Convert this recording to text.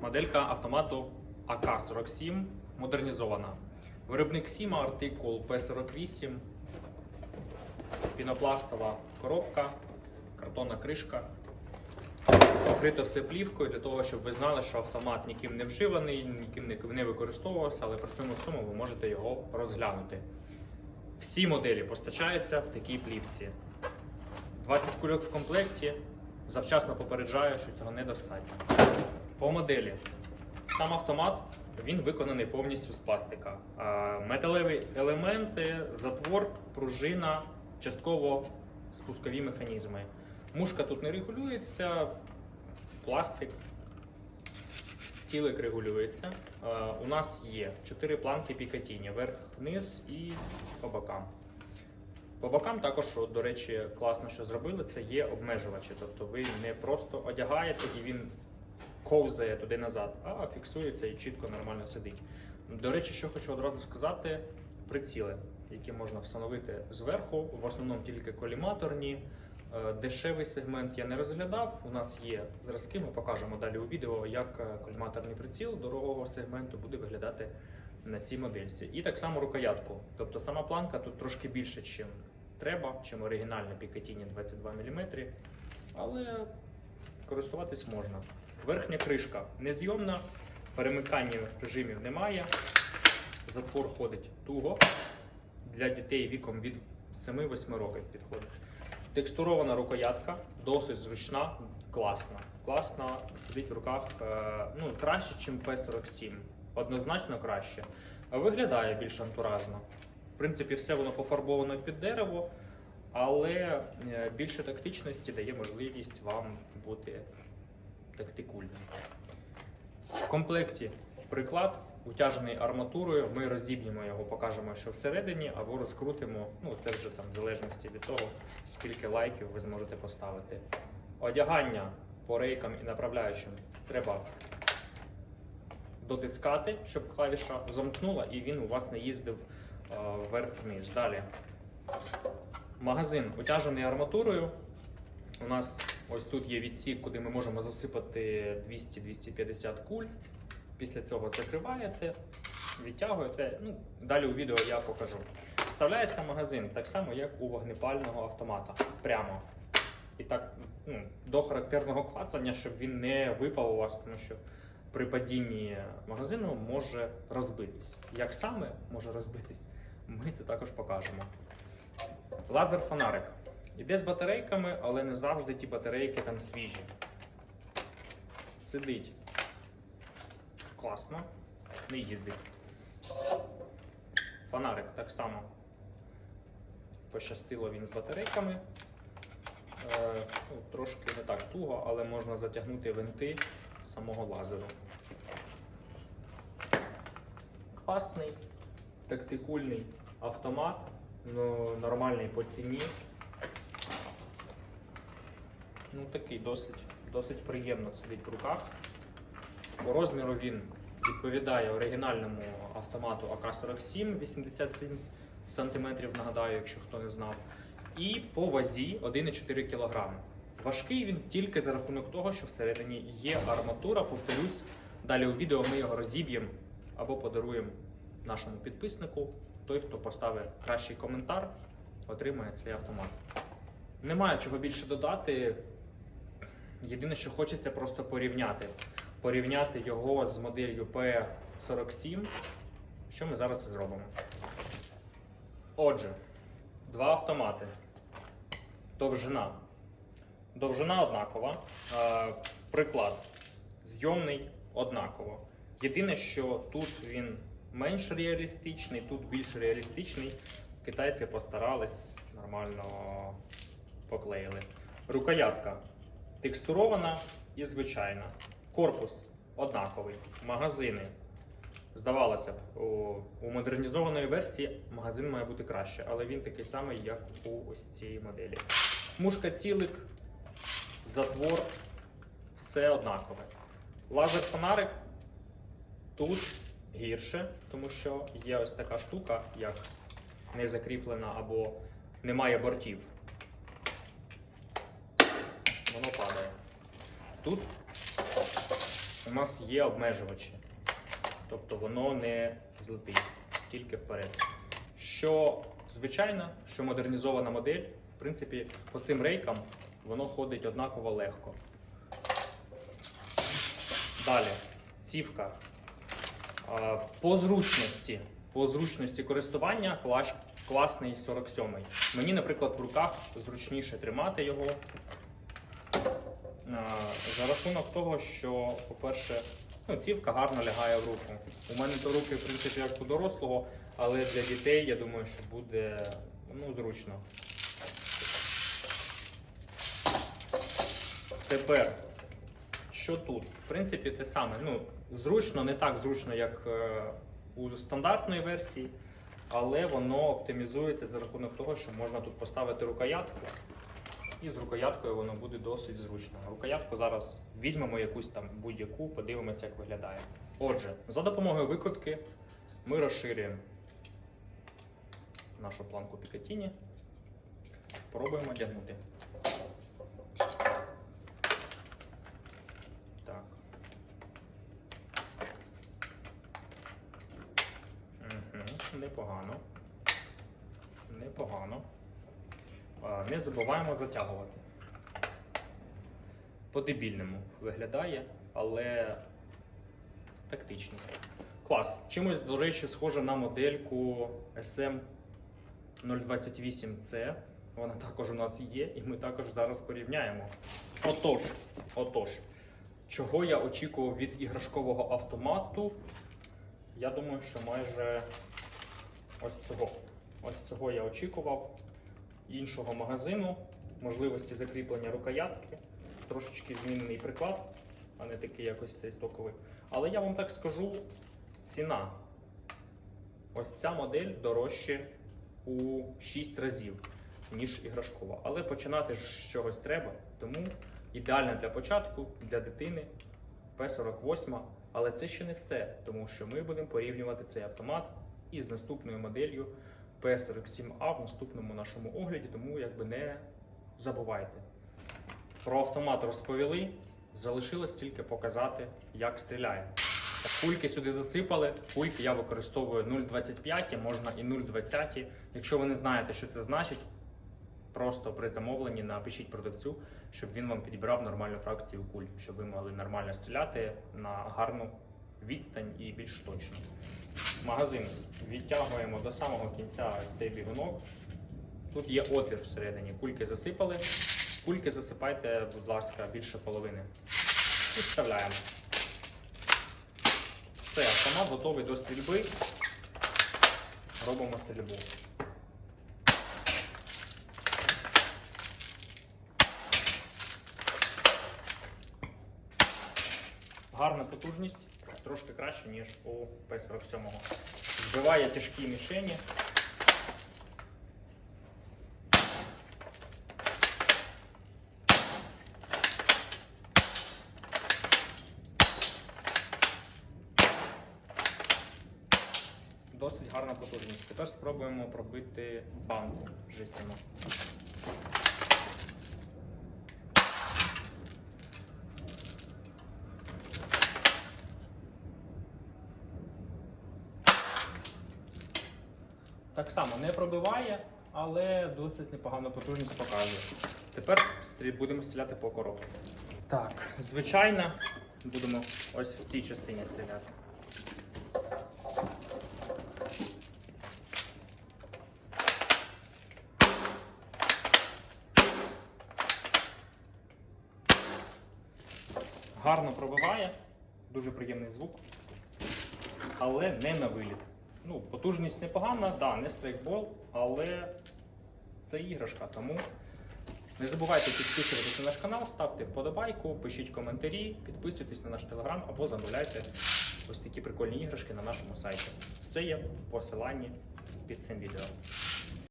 Моделька автомату АК-47 модернізована. Виробник Сіма, артикул P48, пінопластова коробка, картонна кришка. Покрито все плівкою для того, щоб ви знали, що автомат ніким не вживаний, ніким не використовувався, але при цьому всьому ви можете його розглянути. Всі моделі постачаються в такій плівці. 20 кульок в комплекті. Завчасно попереджаю, що цього недостатньо. По моделі. Сам автомат він виконаний повністю з пластика. Металеві елементи, затвор, пружина, частково спускові механізми. Мушка тут не регулюється, пластик, цілик регулюється. У нас є 4 планки Пікатіні, верх-вниз і по бокам. По бокам також, до речі, класно, що зробили, це є обмежувачі. Тобто ви не просто одягаєте і він ковзає туди назад, а фіксується і чітко нормально сидить. До речі, що хочу одразу сказати: приціли, які можна встановити зверху, в основному тільки коліматорні. Е, Дешевий сегмент я не розглядав. У нас є зразки, ми покажемо далі у відео, як е, коліматорний приціл дорогого сегменту буде виглядати на цій модельці. І так само рукоятку. Тобто сама планка тут трошки більше, чим треба, чим оригінальна Picatinny 22 мм, але користуватись можна. Верхня кришка незйомна, перемикання режимів немає. Затвор ходить туго. Для дітей віком від 7-8 років підходить. Текстурована рукоятка, досить зручна, класна. Класна, сидить в руках е, ну, краще, ніж P47. Однозначно краще. Виглядає більш антуражно. В принципі, все воно пофарбовано під дерево, але е, більше тактичності дає можливість вам бути тактикульним. В комплекті приклад утяжений арматурою. Ми розіб'ємо його, покажемо, що всередині, або розкрутимо. Ну, це вже там в залежності від того, скільки лайків ви зможете поставити. Одягання по рейкам і направляючим треба дотискати, щоб клавіша замкнула і він у вас не їздив вверх-вниз. Далі. Магазин утяжений арматурою. У нас ось тут є відсік, куди ми можемо засипати 200-250 куль. Після цього закриваєте, відтягуєте. Ну, далі у відео я покажу. Вставляється магазин так само, як у вогнепального автомата. Прямо. І так ну, до характерного клацання, щоб він не випав у вас, тому що при падінні магазину може розбитись. Як саме може розбитись, ми це також покажемо. Лазер-фонарик. Іде з батарейками, але не завжди ті батарейки там свіжі. Сидить класно, не їздить. Фонарик так само. Пощастило він з батарейками. Е, ну, трошки не так туго, але можна затягнути винти самого лазеру. Класний, тактикульний автомат, ну, нормальний по ціні. Ну, такий досить, досить приємно сидить в руках. По розміру він відповідає оригінальному автомату АК-47 87 см, нагадаю, якщо хто не знав. І по вазі 1,4 кг. Важкий він тільки за рахунок того, що всередині є арматура. Повторюсь, далі у відео ми його розіб'ємо або подаруємо нашому підписнику. Той, хто поставить кращий коментар, отримає цей автомат. Немає чого більше додати. Єдине, що хочеться просто порівняти. Порівняти його з моделлю P47, що ми зараз зробимо. Отже, два автомати. Довжина. Довжина однакова. Е, приклад. Зйомний однаково. Єдине, що тут він менш реалістичний, тут більш реалістичний. Китайці постарались нормально поклеїли. Рукоятка текстурована і звичайна. Корпус однаковий. Магазини. Здавалося б, у, модернізованої версії магазин має бути краще, але він такий самий, як у ось цій моделі. Мушка цілик, затвор, все однакове. Лазер-фонарик тут гірше, тому що є ось така штука, як не закріплена або немає бортів. Воно падає. Тут у нас є обмежувачі. Тобто воно не злетить, тільки вперед. Що звичайна, що модернізована модель, в принципі, по цим рейкам воно ходить однаково легко. Далі, цівка. По зручності, по зручності користування клас, класний 47-й. Мені, наприклад, в руках зручніше тримати його. А, За рахунок того, що, по-перше, ну, цівка гарно лягає в руку. У мене то руки, в принципі, як у дорослого, але для дітей, я думаю, що буде ну, зручно. Тепер, що тут? В принципі, те саме. Ну, зручно, не так зручно, як е, у стандартної версії, але воно оптимізується за рахунок того, що можна тут поставити рукоятку. І з рукояткою воно буде досить зручно. Рукоятку зараз візьмемо якусь там будь-яку, подивимося, як виглядає. Отже, за допомогою викрутки ми розширюємо нашу планку Пікатіні. Пробуємо одягнути. Так. Угу, непогано. Непогано. Не забуваємо затягувати. По-дебільному виглядає, але тактичність. Клас. Чимось, до речі, схоже на модельку SM 028C. Вона також у нас є, і ми також зараз порівняємо. Отож, отож, чого я очікував від іграшкового автомату? Я думаю, що майже ось цього. Ось цього я очікував. Іншого магазину, можливості закріплення рукоятки, трошечки змінений приклад, а не такий якось цей стоковий. Але я вам так скажу: ціна. Ось ця модель дорожче у 6 разів, ніж іграшкова. Але починати ж з чогось треба, тому ідеально для початку, для дитини P48. Але це ще не все, тому що ми будемо порівнювати цей автомат із наступною моделлю P47A в наступному нашому огляді, тому якби не забувайте. Про автомат розповіли, залишилось тільки показати, як стріляє. Пульки сюди засипали. Пульки я використовую 0,25, можна і 0,20. Якщо ви не знаєте, що це значить, просто при замовленні напишіть продавцю, щоб він вам підібрав нормальну фракцію куль, щоб ви могли нормально стріляти на гарну відстань і більш точно. Магазин відтягуємо до самого кінця ось цей бігунок. Тут є отвір всередині. Кульки засипали. Кульки засипайте, будь ласка, більше половини. І вставляємо. Все, автомат готовий до стрільби. Робимо стрільбу. Гарна потужність, трошки краще, ніж у П-47. Збиває тяжкі мішені. Досить гарна потужність. Тепер спробуємо пробити банку жестяну. Так само не пробиває, але досить непогану потужність показує. Тепер будемо стріляти по коробці. Так, звичайно, будемо ось в цій частині стріляти. Гарно пробиває, дуже приємний звук, але не на виліт. Ну, потужність непогана, да, не страйкбол, але це іграшка. Тому не забувайте підписуватися на наш канал, ставте вподобайку, пишіть коментарі, підписуйтесь на наш телеграм або замовляйте ось такі прикольні іграшки на нашому сайті. Все є в посиланні під цим відео.